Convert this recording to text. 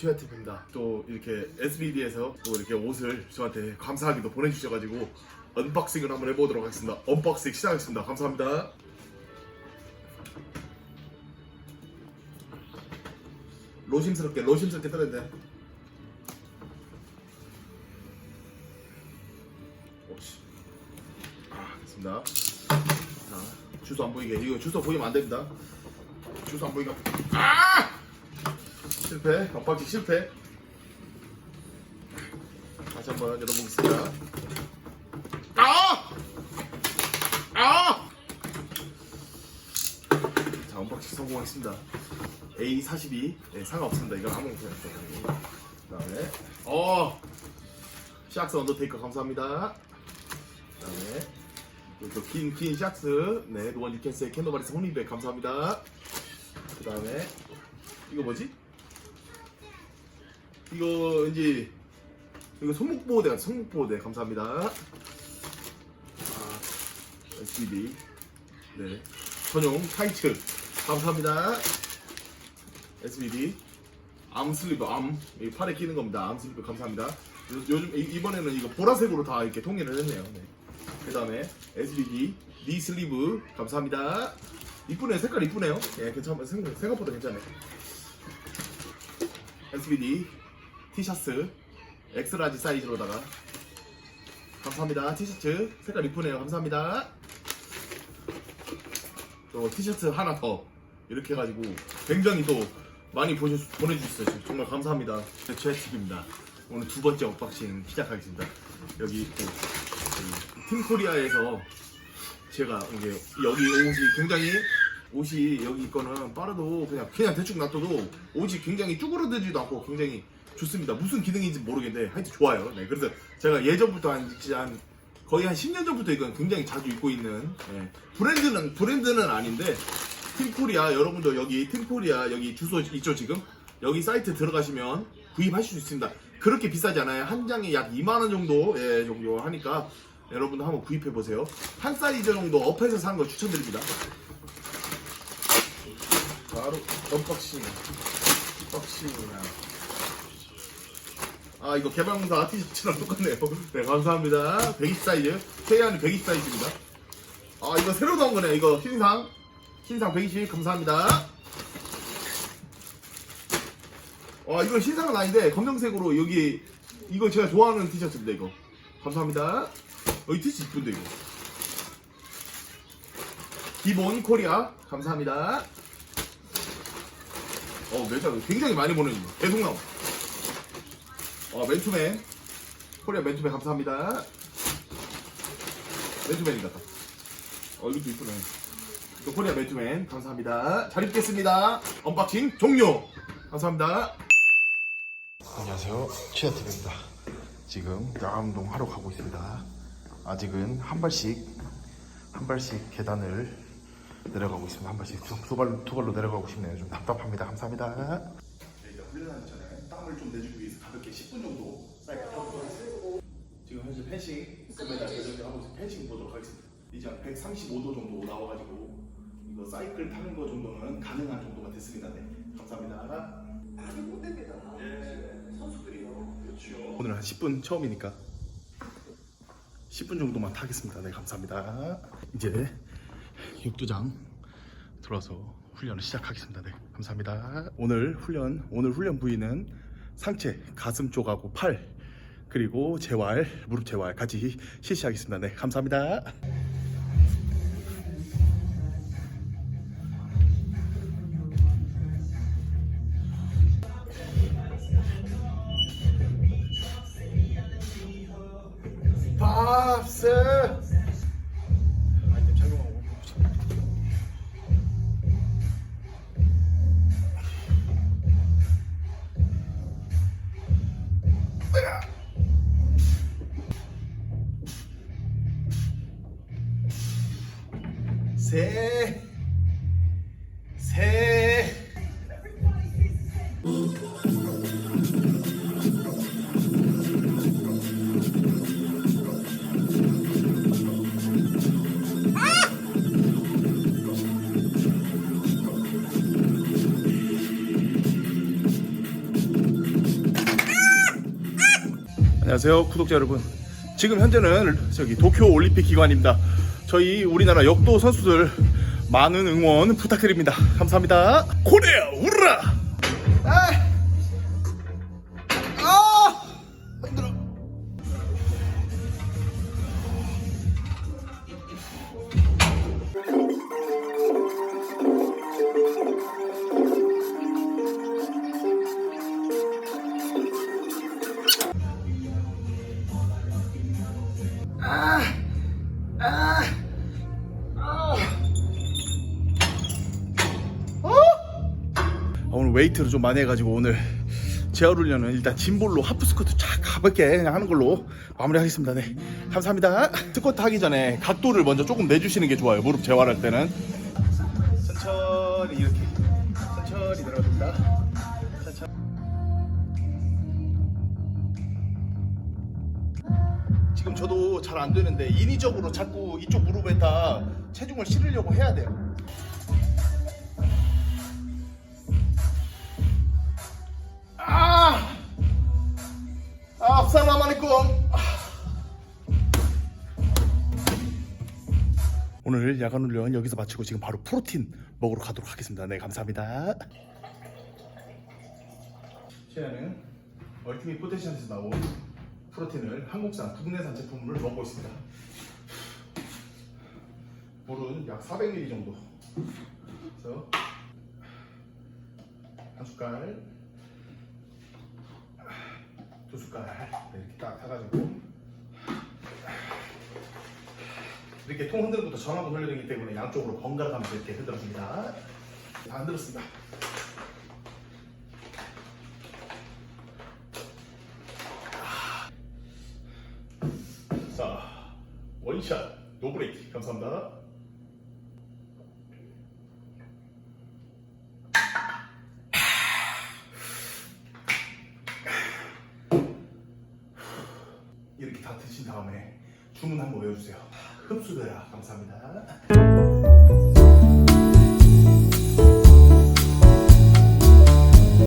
최하팀입니다. 또 이렇게 SBD에서 또 이렇게 옷을 저한테 감사하게도 보내주셔가지고 언박싱을 한번 해보도록 하겠습니다. 언박싱 시작하겠습니다. 감사합니다. 로심스럽게 로심스럽게 떨어야 돼. 오씨. 아, 됐습니다. 자, 주소 안 보이게. 이거 주소 보이면 안 됩니다. 주소 안 보이게. 아! 실패. 깜빡이 실패. 다시 한번 열어보겠습니다. 아! 아! 자, 언박싱 성공했습니다. A42. 네, 상관없습니다. 이거 아무것도 없어요. 그 다음에, 어! 샥스 언더테이커 감사합니다. 그 다음에, 또 긴 긴 샥스. 네, 노원 유캔스의 캔더바리스 혼리백 감사합니다. 그 다음에, 이거 뭐지? 이거 이제 이거 손목 보호대 같아 손목 보호대 감사합니다. 아, SBD 네 전용 타이츠 감사합니다. SBD 암 슬리브 암이 팔에 끼는 겁니다. 암 슬리브 감사합니다. 요, 요즘 이- 이번에는 이거 보라색으로 다 이렇게 통일을 했네요. 네. 그 다음에 SBD 니 슬리브 감사합니다. 이쁘네요 색깔 이쁘네요. 예 괜찮 생각- 생각보다 괜찮네. SBD 티셔츠 엑스라지 사이즈로다가. 감사합니다. 티셔츠 색깔 이쁘네요. 감사합니다. 또 티셔츠 하나 더 이렇게 해가지고 굉장히 또 많이 보내, 보내주셨어요. 정말 감사합니다. 최TV입니다. 오늘 두 번째 언박싱 시작하겠습니다. 여기 팀코리아에서 제가 이게 여기 옷이 굉장히 옷이 여기 거는 빠르도 그냥 그냥 대충 놔둬도 옷이 굉장히 쭈그러들지도 않고 굉장히 좋습니다. 무슨 기능인지 모르겠는데 하여튼 좋아요. 네, 그래서 제가 예전부터 한, 한 거의 한 10년 전부터 이건 굉장히 자주 입고 있는 예, 브랜드는 브랜드는 아닌데 팀코리아 여러분도 여기 팀코리아 여기 주소 있죠 지금 여기 사이트 들어가시면 구입하실 수 있습니다. 그렇게 비싸지 않아요. 한 장에 약 2만 원 정도 예, 정도 하니까 여러분도 한번 구입해 보세요. 한 사이즈 정도 업해서 사는 거 추천드립니다. 바로 언박싱 언박싱이나 아 이거 개발공사 티셔츠랑 똑같네요. 네 감사합니다. 120 사이즈. 최대한 120 사이즈입니다. 아 이거 새로 나온 거네요 이거. 신상. 신상 120 감사합니다. 와 이건 신상은 아닌데 검정색으로 여기 이거 제가 좋아하는 티셔츠입니다 이거. 감사합니다. 어, 이 티셔츠 이쁜데 이거. 기본 코리아. 감사합니다. 어 매장 굉장히 많이 보내줍니다 계속 나와 어, 맨투맨. 코리아 맨투맨 감사합니다. 맨투맨입니다. 어, 이것도 이쁘네. 또 코리아 맨투맨 감사합니다. 잘 입겠습니다. 언박싱 종료. 감사합니다. 안녕하세요. 치아TV입니다. 지금 야암동 하러 가고 있습니다. 아직은 한 발씩, 한 발씩 계단을 내려가고 있습니다. 한 발씩 두, 두 발로, 두 발로 내려가고 싶네요. 좀 답답합니다. 감사합니다. 이제 훈련하기 전에 땀을 좀 내주기 위해서 가볍게 10분 정도 사이클 하겠습니다. 지금 현재 펜싱 금메달 대전을 하고 있어요. 펜싱 보도록 하겠습니다. 이제 한 135도 정도 나와가지고 이거 사이클 타는 거 정도는 가능한 정도가 됐습니다. 네, 감사합니다. 아주 못됩니다. 선수들이요. 그렇죠. 오늘 한 10분 처음이니까 10분 정도만 타겠습니다. 네, 감사합니다. 이제 육두장 들어서 훈련을 시작하겠습니다. 네, 감사합니다. 오늘 훈련 오늘 훈련 부위는 상체, 가슴 쪽하고 팔 그리고 재활, 무릎 재활 같이 실시하겠습니다. 네, 감사합니다. 세, 세. 안녕하세요 구독자 여러분 지금 현재는 저기 도쿄 올림픽 기관입니다 저희 우리나라 역도 선수들 많은 응원 부탁드립니다. 감사합니다. 코리아 우라 오늘 웨이트를 좀 많이 해가지고 오늘 재활 훈련은 일단 짐볼로 하프 스쿼트 쫙 가볍게 그냥 하는 걸로 마무리하겠습니다. 네, 감사합니다. 스쿼트 하기 전에 각도를 먼저 조금 내주시는 게 좋아요. 무릎 재활할 때는 천천히 이렇게 천천히. 천천히. 지금 저도 잘 안 되는데 인위적으로 자꾸 이쪽 무릎에다 체중을 실으려고 해야 돼요. 알레이쿰. 오늘 야간 훈련 여기서 마치고 지금 바로 프로틴 먹으러 가도록 하겠습니다. 네, 감사합니다. 최애는 얼티밋 포테션에서 나온 프로틴을 한국산 국내산 제품을 먹고 있습니다. 물은 약 400ml 정도. 그래서 한 숟갈 두 숟갈 이렇게 딱 타가지고. 이렇게 통 것도 전압으로 흘려되기 때문에 양쪽으로 번갈아 가면서 이렇게 흔들어줍니다. 다 흔들었습니다. 자 원샷 노브레이크. 감사합니다 이렇게 다 드신 다음에 주문 한번 외워주세요. 흡수되라 감사합니다